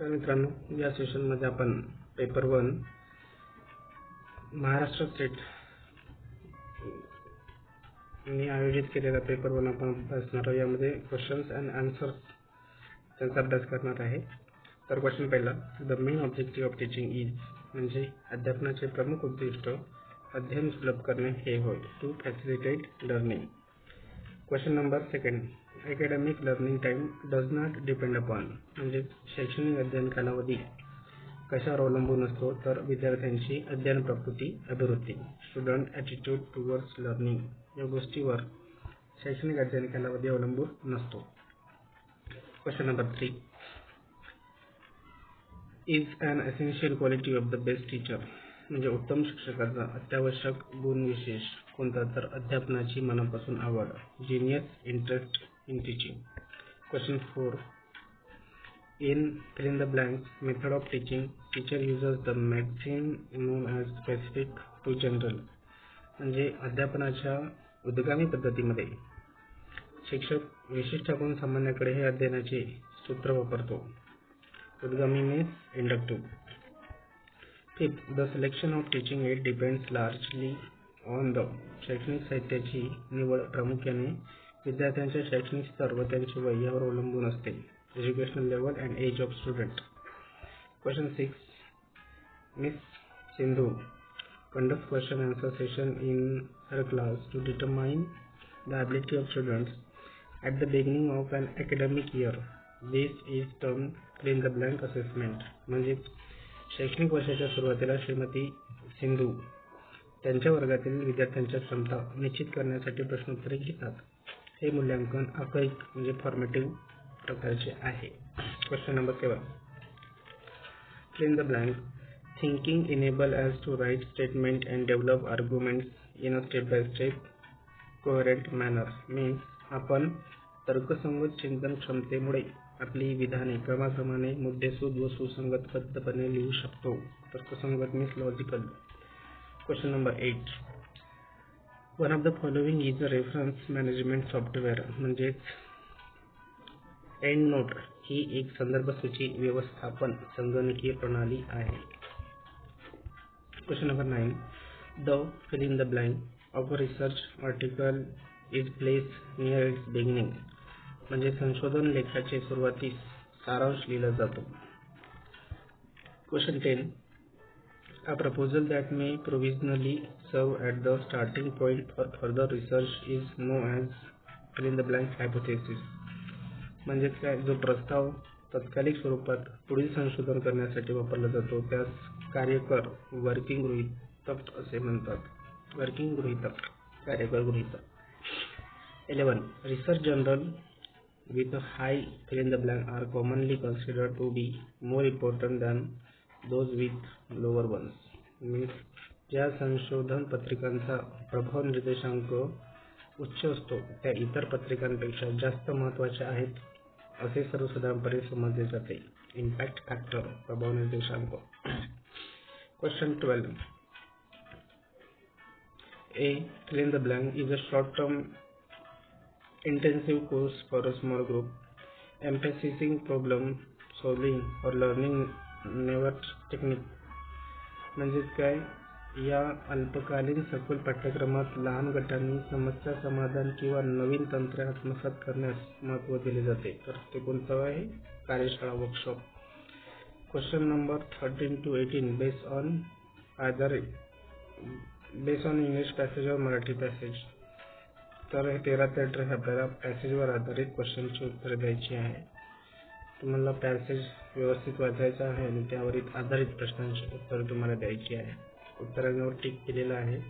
तर मित्रांनो या सेशनमध्ये आपण पेपर वन महाराष्ट्र स्टेट मी आयोजित केलेला पेपर वन आपण अभ्यासणार आहोत. यामध्ये क्वेश्चन्स अँड आन्सर्स त्यांचा अभ्यास करणार आहे. तर क्वेश्चन पहिला the main objective of teaching is म्हणजे अध्यापनाचे प्रमुख उद्दिष्ट अध्ययन सुलभ करणे हे होय. To facilitate learning question number second academic learning time does not depend upon म्हणजे शैक्षणिक अध्ययन कालावधी कशावर अवलंबून असतो तर विद्यार्थ्यांची अध्ययन प्रकृती अभिवृत्ती स्टुडंट ॲटिट्यूड टुवर्ड्स लर्निंग या गोष्टीवर शैक्षणिक अध्ययन कालावधी अवलंबून नसतो. Question number three is an essential quality of the best teacher म्हणजे उत्तम शिक्षकाचा अत्यावश्यक गुण विशेष कोणता तर अध्यापनाची मनापासून आवड genius interest in teaching question four in fill the blank method of teaching teacher users the maxim known as specific to general म्हणजे अध्यापनाच्या उद्गामी पद्धतीमध्ये शिक्षक विशिष्ट गुण सामान्याकडे हे अध्ययनाचे सूत्र वापरतो. उद्गामी means inductive fifth the selection of teaching aid depends largely on the शैक्षणिक साहित्याची निवड प्रामुख्याने विद्यार्थ्यांचे शैक्षणिक स्तर व त्यांचे वय यावर अवलंबून असते educational level and age of student question six miss Sindhu conducts question answer session in her class to determine the ability of students at the beginning of an academic year. This is termed fill in the blank assessment. म्हणजे शैक्षणिक वर्षाच्या सुरुवातीला श्रीमती सिंधू त्यांच्या वर्गातील विद्यार्थ्यांच्या क्षमता निश्चित करण्यासाठी प्रश्नोत्तरे घेतात. हे मूल्यांकन आकरिक म्हणजे फॉर्मेटिव्ह प्रकारचे आहे. Question number seven fill the blank thinking enable as to write statement and develop arguments in a step by step coherent manner means आपण तर्कसंगत चिंतन क्षमतेमुळे आपली विधाने क्रमाक्रमाने मुद्देसूद व सुसंगतबद्धपणे लिहू शकतो. तर्कसंगत means logical question number eight one of the following is a reference management software म्हणजेच एंड नोट ही एक संदर्भ सूची व्यवस्थापन संगणकीय प्रणाली आहे. Question number nine the fill in the blank of a research article is place near its beginning म्हणजे संशोधन लेखाचे सुरुवातीस सारांश लिहिला जातो. Question ten A proposal that may provisionally serve at the starting point for further research is known as fill in the blank hypothesis. म्हणजेच काय? जो प्रस्ताव तत्कालिक स्वरूपात पुढील संशोधन करण्यासाठी वापरला जातो त्यास कार्यकर वर्किंग गृहीतक असे म्हणतात. वर्किंग गृहीतक कार्यकर गृहीतक. Eleven research journal with a high fill in the blank are commonly considered to be more important than those with lower ones means ज्या संशोधन पत्रिकांचा प्रभाव निर्देशांक उच्च असतो त्या इतर पत्रिकांपेक्षा जास्त महत्त्वाच्या आहेत असे सर्वसाधारणपणे समजले जाते इम्पॅक्ट फॅक्टर प्रभाव निर्देशांक question twelve A fill in the blank is a short term intensive course for a small group emphasizing problem solving or learning never technique. म्हणजेच काय? या अल्पकालीन सखोल पाठ्यक्रमात लहान गटांनी समस्या समाधान किंवा नवीन तंत्रे आत्मसात करण्यास महत्त्व दिले जाते. तर ते कोणतं आहे? कार्यशाळा workshop question number thirteen to eighteen base on Aadhaar base on English passage और मराठी पॅसेज तर हे तेरा ते अठरा आपल्याला पॅसेजवर आधारित क्वेश्चनची उत्तरे द्यायची आहे. तुम्हाला पॅसेज व्यवस्थित वाचायचं आहे आणि त्यावर आधारित प्रश्नांची उत्तरे तुम्हाला द्यायची आहे. उत्तरांवर टिक केलेलं आहे.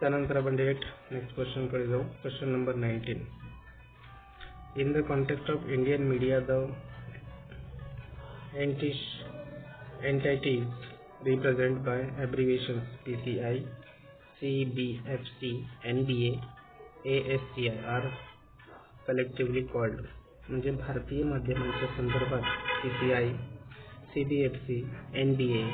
त्यानंतर आपण डायरेक्ट नेक्स्ट क्वेश्चनकडे जाऊ. Question number nineteen in the context of Indian media the entities entities represented by abbreviations PCI, CBFC, NBA, ASCI are collectively called म्हणजे भारतीय माध्यमांच्या संदर्भात C C I C B F C N B A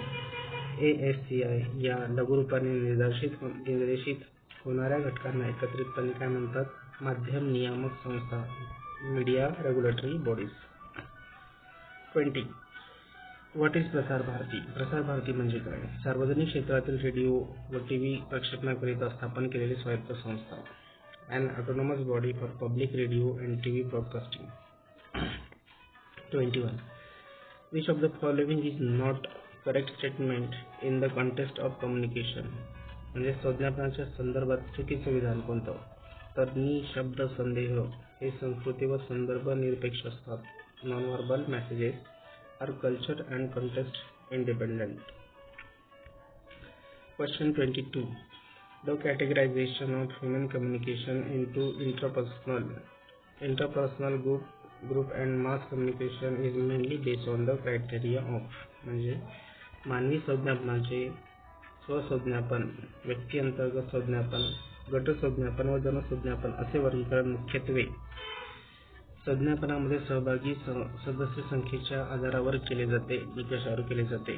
A S C I या लघुरूपाने निर्देशित निर्देशित होणाऱ्या घटकांना एकत्रितपणे काय म्हणतात? माध्यम नियामक संस्था media regulatory bodies twenty what is Prasar Bharati Prasar Bharti म्हणजे काय? सार्वजनिक क्षेत्रातील रेडिओ व टी व्ही प्रक्षेपणाकरिता स्थापन केलेली स्वायत्त संस्था and autonomous body for public radio and T V broadcasting twenty one which of the following is not correct statement in the contest of communication म्हणजे संज्ञापनाच्या संदर्भात चुकीचं विधान कोणतं? तर शब्द संदेह हे संस्कृती व संदर्भ निरपेक्ष असतात. Non verbal messages are culture and context independent question twenty two the categorization of communication communication into interpersonal interpersonal group group and mass communication is mainly on on the of of म्हणजे मानवी संज्ञापनाचे स्वसंज्ञापन व्यक्ती अंतर्गत संज्ञापन गट संज्ञापन व जनसंज्ञापन असे वर्गीकरण मुख्यत्वे. संज्ञापनामध्ये सहभागी सदस्य संख्येच्या आधारावर केले जाते निकषावर केले जाते.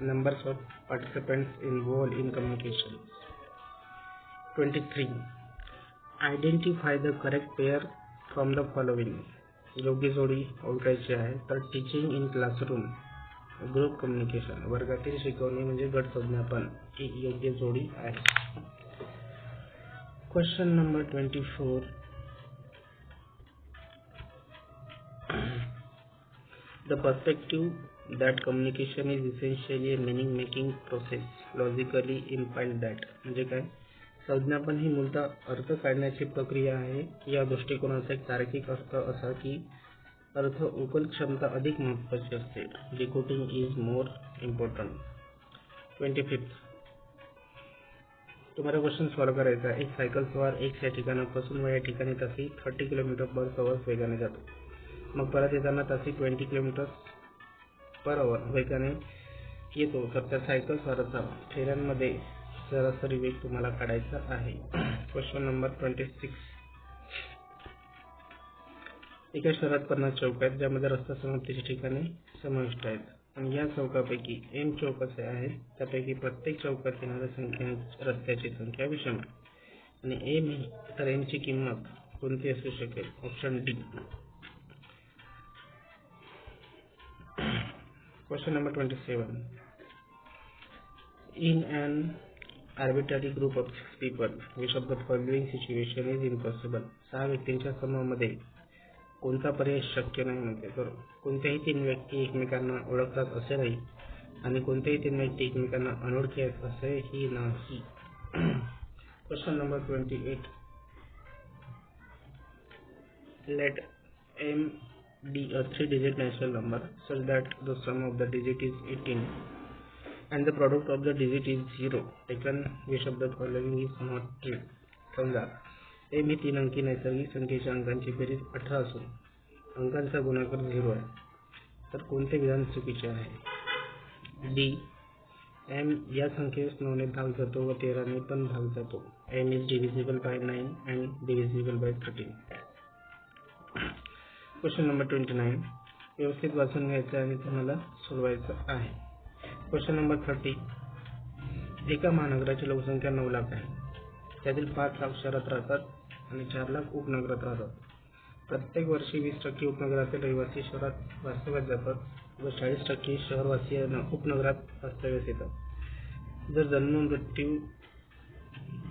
Numbers of participants involve in communication twenty three identify the correct pair from the following योग्य जोडी ओळखायची आहे तर teaching in classroom group communication वर्गातील शिकवणी म्हणजे गट संज्ञापन ही योग्य जोडी आहे. Question number twenty four the perspective that communication is essentially a meaning making process logically implied that. म्हणजे काय? संज्ञापन ही मूलतः अर्थ काढण्याची प्रक्रिया आहे. या दृष्टिकोनाचा एक तार्किक अर्थ असा की अर्थ उकल क्षमता अधिक महत्वाची असते decoding is more important twenty fifth तुम्हाला क्वेश्चन सॉल्व करायचा एक सायकल सवार एक या ठिकाणापासून व या ठिकाणी तसे थर्टी किलोमीटर पर अवर वेगाने जातो. मग परत येताना तशी ट्वेंटी किलोमीटर पर अवर वेगाने येतो. तर त्या सायकल स्वाराचा फेऱ्यांमध्ये सरासरी वेग तुम्हाला काढायचा आहे. क्वेश्चन नंबर ट्वेंटी सिक्स एका शहरात पन्नास चौक आहेत ज्यामध्ये रस्ता समाप्तीच्या ठिकाणी समाविष्ट आहेत. आणि या चौकापैकी एम चौक असे आहेत. त्यापैकी प्रत्येक चौकात येणाऱ्या संख्या रस्त्याची संख्या विषम आणि एम तर एमची किंमत कोणती असू शकेल? Option D question number twenty seven in arbitrary arbitrary group of people, which of the following situation is impossible? सहा व्यक्तींच्या समूहामध्ये कोणता पर्याय शक्य नाही म्हणते. तर कोणत्याही तीन व्यक्ती एकमेकांना ओळखतात असे नाही आणि कोणत्याही तीन व्यक्ती एकमेकांना अनोळखी आहेत असेही नाही. Question number twenty eight let M be a uh, three-digit natural number such that the sum of the digit is eighteen and the product of the digit is zero taken which of the following is not true. समजा M ही तीन अंकी नैसर्गिक संख्येच्या अंकांची बेरीज अठरा असून अंकांचा गुणाकार झिरो आहे. तर कोणते विधान चुकीचे आहे? डी एम या संख्येस नऊने भाग जातो व तेराने पण भाग जातो. M is divisible by nine and divisible by thirteen question number twenty nine व्यवस्थित वाचून घ्यायचं आणि तुम्हाला सोडवायचं आहे. क्वेश्चन नंबर थर्टी एका महानगराची लोकसंख्या नऊ लाख आहे. त्यातील पाच लाख शहरात राहतात आणि चार लाख उपनगरात राहतात. प्रत्येक वर्षी वीस टक्के उपनगरातील रहिवासी शहरात वास्तव्यात जातात व चाळीस टक्के शहरवासी उपनगरात वास्तव्यास येतात. जर जन्म मृत्यू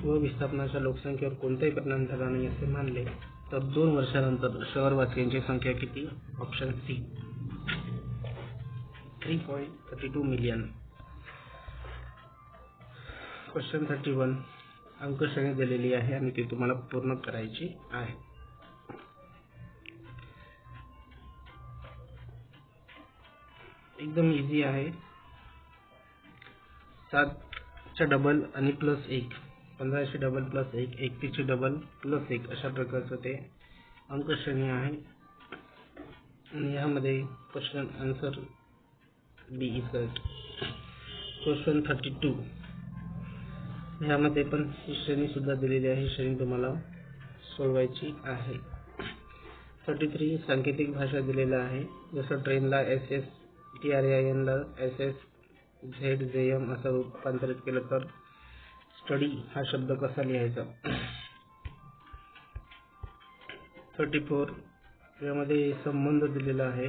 व विस्थापनाच्या लोकसंख्येवर कोणताही परिणाम झाला नाही असे मानले तर दोन वर्षानंतर शहरवासियांची संख्या किती? Option C three point thirty two million question thirty one अंकश्रेणी दिलेली आहे आणि ती तुम्हाला पूर्ण करायची आहे. एकदम इझी आहे. सातच्या डबल आणि प्लस एक. पंधराशे डबल प्लस एक एकतीसशे डबल प्लस एक अशा प्रकारचं ते अंकश्रेणी आहे. आणि यामध्ये question answer B is question thirty two ह्यामध्ये पण ही श्रेणी सुद्धा दिलेली आहे. श्रेणी तुम्हाला सोडवायची आहे. थर्टी थ्री सांकेतिक भाषा दिलेला आहे. जसं ट्रेनला S S T R I एनला S S Z J M असं रूपांतरित केलं तर स्टडी हा शब्द कसा लिहायचा? थर्टी फोर यामध्ये संबंध दिलेला आहे.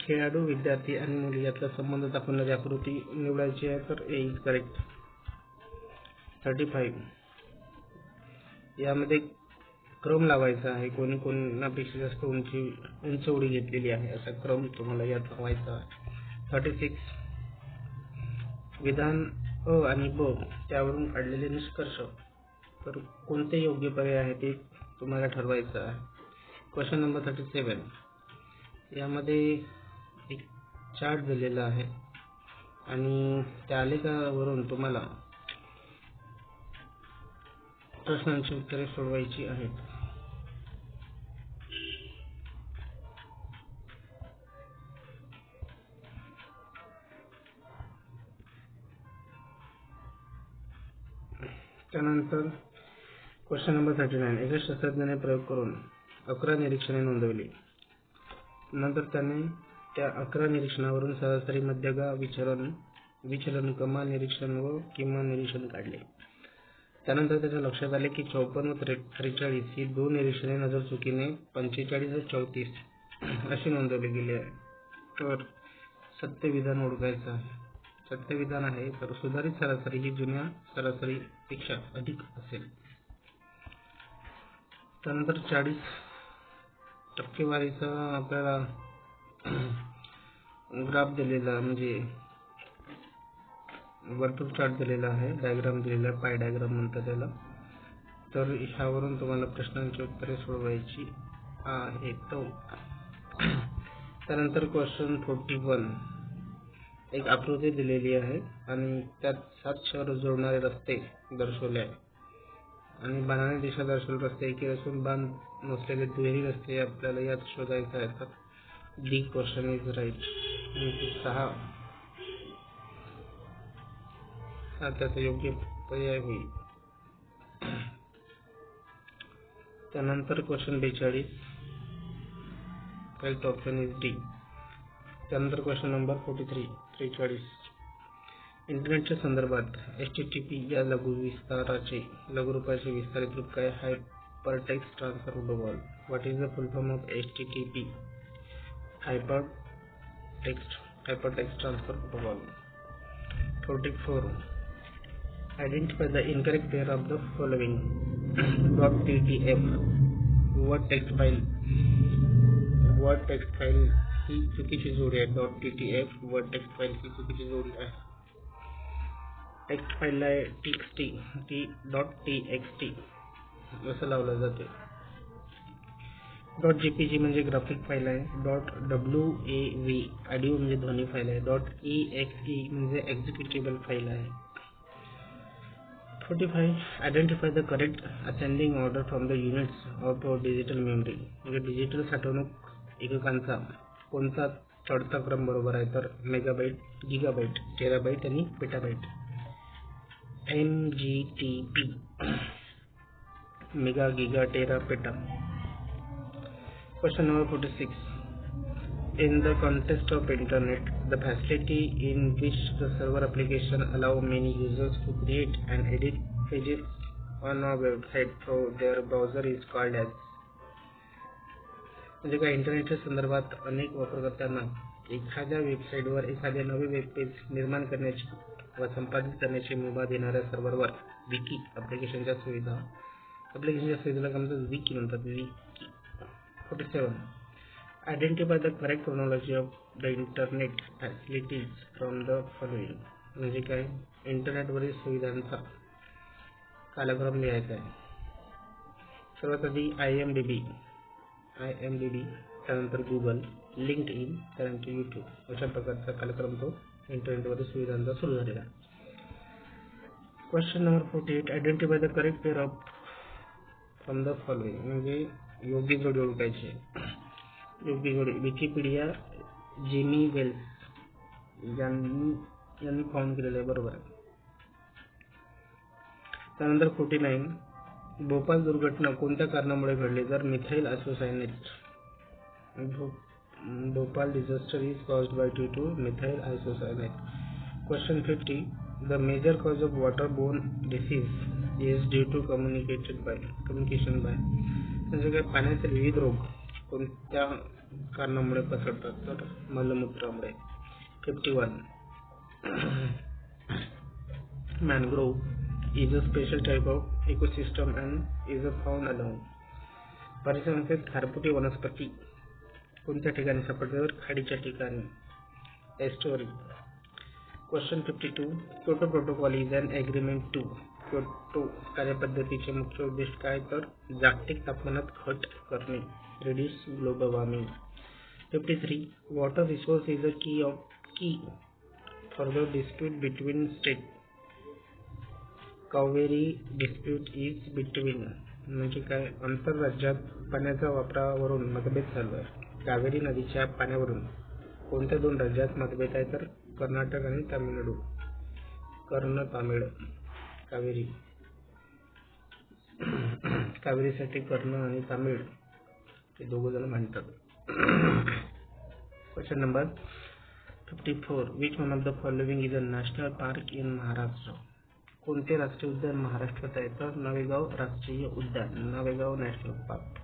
खेळाडू विद्यार्थी आणि मुली यातला संबंध दाखवणारी आकृती निवडायची आहे तर A is correct thirty five यामध्ये क्रम लावायचा आहे. कोणी कोणापेक्षा जास्त उंची उंच उडी घेतलेली आहे असा क्रम तुम्हाला यात लावायचा आहे. थर्टी सिक्स विधान अ आणि ब त्यावरून काढलेले निष्कर्ष. तर कोणते योग्य पर्याय आहे ते तुम्हाला ठरवायचं आहे? क्वेश्चन नंबर थर्टी सेवन यामध्ये एक चार्ट दिलेला आहे. आणि त्या आलेखावरून तुम्हाला प्रश्नांची उत्तरे सोडवायची आहेत. त्यानंतर क्वेश्चन नंबर थर्टी नाईन एका शास्त्रज्ञाने प्रयोग करून अकरा निरीक्षणे नोंदवली. नंतर त्याने त्या अकरा निरीक्षणावरून सरासरी मध्यगा विचलन विचलन कमाल निरीक्षण व किमान निरीक्षण काढले. त्यानंतर त्याच्या लक्षात आले की चौपन्न व त्रेचाळीस ही दोन निरीक्षणे नजर चुकीने पंचेचाळीस व चौतीस अशी नोंदवली गेली आहे. तर सत्यविधान ओळखायचं आहे. सत्यविधान आहे तर सुधारित सरासरी ही जुन्या सरासरी पेक्षा अधिक असेल. त्यानंतर चाळीस टक्केवारीचा आपल्याला ग्राफ दिलेला म्हणजे वर्तुळ चार्ट दिलेला आहे डायग्राम दिलेला आहे पाय डायग्राम म्हणतात त्याला. तर ह्यावरून तुम्हाला प्रश्नांची उत्तरे सोडवायची आहेत त्यानंतर क्वेश्चन फोर्टी वन एक आकृती दिलेली आहे आणि त्यात सात शहर जोडणारे रस्ते दर्शवले आहे आणि बाणाने दिशा दर्शवले रस्ते एकी असून बाण नसलेले दुहेरी रस्ते आपल्याला यात शोधायचे आहेत डी क्वेश्चन इज राईट. सहा. हा त्याचा योग्य पर्याय होईल. त्यानंतर क्वेश्चन बेचाळीस. Correct option is D. त्यानंतर क्वेश्चन नंबर फोर्टी थ्री. त्रेचाळीस. इंटरनेटच्या संदर्भात एच टी टी पी या लघु विस्ताराचे लघुरूपाचे विस्तारित रूप काय? Hyper text transfer protocol what is the full form of H T T P hyper text hyper text transfer protocol forty four identify the incorrect pair of the following .ttf word text file. Word text file. ही चुकीची जोडी आहे. Dot T T F व text file ही चुकीची जोडी आहे. Text फाईलला आहे T X T T dot T X T असं लावलं जाते. डॉट जी पी जी म्हणजे ग्राफिक फाईल आहे. Dot W A V audio म्हणजे ध्वनी फाईल आहे. डॉट ई एक्स ई म्हणजे एक्झिक्युटेबल फाईल आहे. Forty five identify the correct ascending order from the units of digital memory म्हणजे डिजिटल साठवणूक एककांचा कोणता चढता क्रम बरोबर आहे तर मेगाबाईट गिगाबाईट टेराबाईट आणि petabyte M G T P mega giga tera peta question number forty six in the context of internet the facility in which the server application allow many users to create and edit pages on a website through their browser is called as म्हणजे काय इंटरनेटच्या संदर्भात अनेक वापरकर्त्यांना एखाद्या वेबसाईटवर एखाद्या नवे वेब पेज निर्माण करण्याची व संपादित करण्याची मुभा देणाऱ्या सर्व्हरवर विकी अप्लिकेशनच्या सुविधा अप्लिकेशनच्या सुविधेला काय म्हणतात विकी म्हणतात. Wiki forty seven identify the correct chronology of the internet facilities from the following म्हणजे काय? इंटरनेटवरील सुविधांचा कालक्रम लिहायचा आहे. सर्वात आधी I M D B I M D D त्यानंतर गुगल लिंक्ड इन त्यानंतर यूट्यूब अशा प्रकारचा कार्यक्रम तो इंटरनेटवरील सुविधांचा सुरू झालेला. आहे question number forty eight identify the correct pair of from the following म्हणजे योग्य जोडी ओळखायची योग्य जोडी. विकिपीडिया जेमी वेल्स यांनी यांनी फाउंड केलेलं आहे. बरोबर आहे. त्यानंतर फोर्टी नाईन भोपाळ दुर्घटना कोणत्या कारणामुळे घडली? तर methyl isocyanate Bhopal disaster is caused by due to methyl isocyanate question fifty the major cause of water borne disease is due to communicated by communication by म्हणजे काय पाण्याचे विविध रोग कोणत्या कारणामुळे पसरतात? तर मलमूत्रामुळे. Fifty one mangrove is a special type of ecosystem and is a found along परिसरातील खारपुटी वनस्पती कोणत्या ठिकाणी सापडते तर खाडीच्या ठिकाणी estuary question fifty two Kyoto protocol is an agreement to Kyoto कार्यपद्धतीचे मुख्य उद्देश काय तर जागतिक तापमानात घट करणे reduce global warming fifty three water resource is a key of key for the dispute between state Kaveri dispute is between म्हणजे काय आंतरराज्यात पाण्याच्या वापरावरून मतभेद चालू आहे कावेरी नदीच्या पाण्यावरून कोणत्या दोन राज्यात मतभेद आहे तर कर्नाटक आणि तामिळनाडू. कर्ण तामिळ कावेरी. कावेरीसाठी कर्ण आणि तामिळ ते दोघ जण म्हणतात. Question number fifty four which one of the following is a national park in Maharashtra कोणते राष्ट्रीय उद्यान महाराष्ट्रात आहे? तर नवेगाव राष्ट्रीय उद्यान Navegaon national park.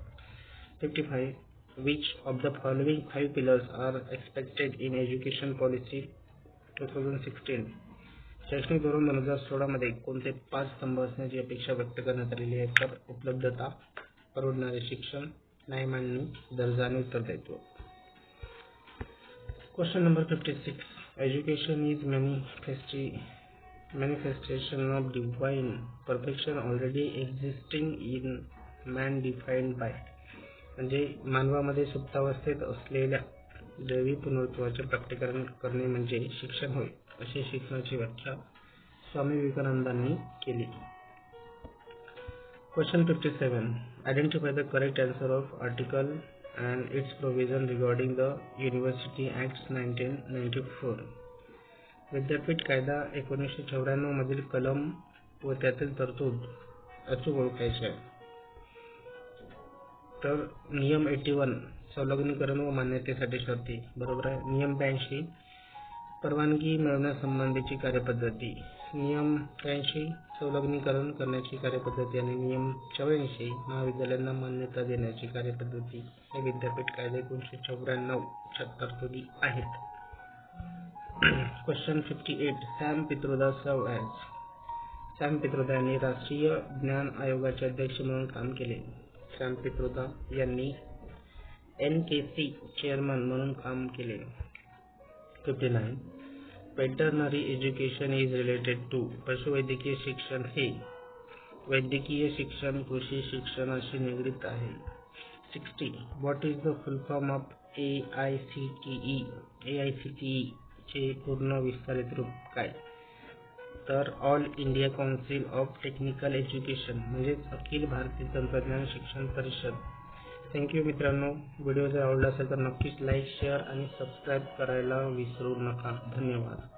Fifty five which of the following five pillars are expected in education policy two thousand sixteen शैक्षणिक धोरण दोन हजार सोळामध्ये कोणते पाच स्तंभ असण्याची अपेक्षा व्यक्त करण्यात आलेली आहे? तर उपलब्धता परवडणारे शिक्षण नाही मांडणी दर्जा आणि उत्तरदायित्व question number fifty six education is मॅनिफेस्टी manifestation of divine perfection already existing in man defined by म्हणजे मानवामध्ये सुप्तावस्थेत असलेल्या दैवी पुनरुत्वाचे प्राप्तीकरण करणे म्हणजे शिक्षण होय अशी शिक्षणाची व्याख्या स्वामी विवेकानंदांनी केली. Question fifty seven identify the correct answer of article and its provision regarding the university act nineteen ninety four विद्यापीठ कायदा एकोणीसशे चौऱ्याण्णव मधील कलम व त्यातील तरतूद अचूक ओळखायचे आहे. तर नियम एटी वन संलग्नीकरण व मान्यतेसाठी शर्ती. बरोबर आहे? नियम ब्याऐंशी परवानगी मिळवण्यासंबंधीची कार्यपद्धती. नियम त्र्याऐंशी संलग्नीकरण करण्याची कार्यपद्धती आणि नियम चौऱ्याऐंशी महाविद्यालयांना मान्यता देण्याची कार्यपद्धती हे विद्यापीठ कायदे एकोणीसशे चौऱ्याण्णवच्या तरतुदी आहेत. Question fifty eight Sam Pitroda served as Sam Pitroda यांनी राष्ट्रीय ज्ञान आयोगाचे अध्यक्ष म्हणून काम केले. सॅम पित्रोदा यांनी एन के सी चेअरमन म्हणून काम केले. Fifty nine veterinary education is related to पशुवैद्यकीय शिक्षण हे वैद्यकीय शिक्षण कृषी शिक्षणाशी निगडीत आहे. Sixty what is the full form of A I C T E A I C T E चे पूर्ण विस्तारित रूप काय? तर all India council of technical education म्हणजेच अखिल भारतीय तंत्रज्ञान शिक्षण परिषद. थँक्यू मित्रांनो. व्हिडिओ जर आवडला असेल तर नक्कीच लाईक शेअर आणि सबस्क्राईब करायला विसरू नका. धन्यवाद.